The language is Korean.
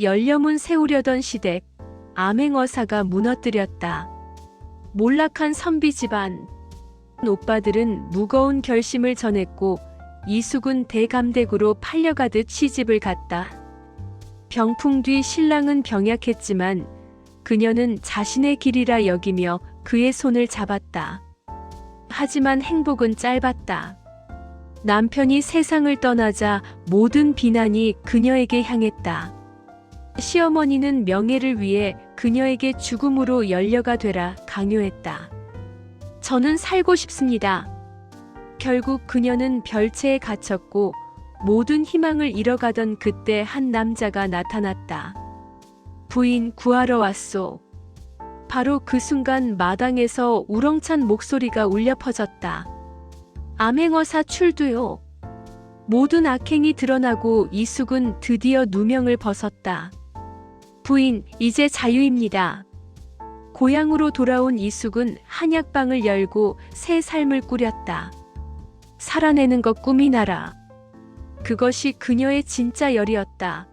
열려문 세우려던 시댁 암행어사가 무너뜨렸다. 몰락한 선비 집안 오빠들은 무거운 결심을 전했고 이숙은 대감댁으로 팔려가듯 시집을 갔다. 병풍 뒤 신랑은 병약했지만 그녀는 자신의 길이라 여기며 그의 손을 잡았다. 하지만 행복은 짧았다. 남편이 세상을 떠나자 모든 비난이 그녀에게 향했다. 시어머니는 명예를 위해 그녀에게 죽음으로 연려가 되라 강요했다. 저는 살고 싶습니다. 결국 그녀는 별채에 갇혔고 모든 희망을 잃어가던 그때 한 남자가 나타났다. 부인 구하러 왔소. 바로 그 순간 마당에서 우렁찬 목소리가 울려 퍼졌다. 암행어사 출두요. 모든 악행이 드러나고 이숙은 드디어 누명을 벗었다. 부인, 이제 자유입니다. 고향으로 돌아온 이숙은 한약방을 열고 새 삶을 꾸렸다. 살아내는 것 꿈이 나라. 그것이 그녀의 진짜 열이었다.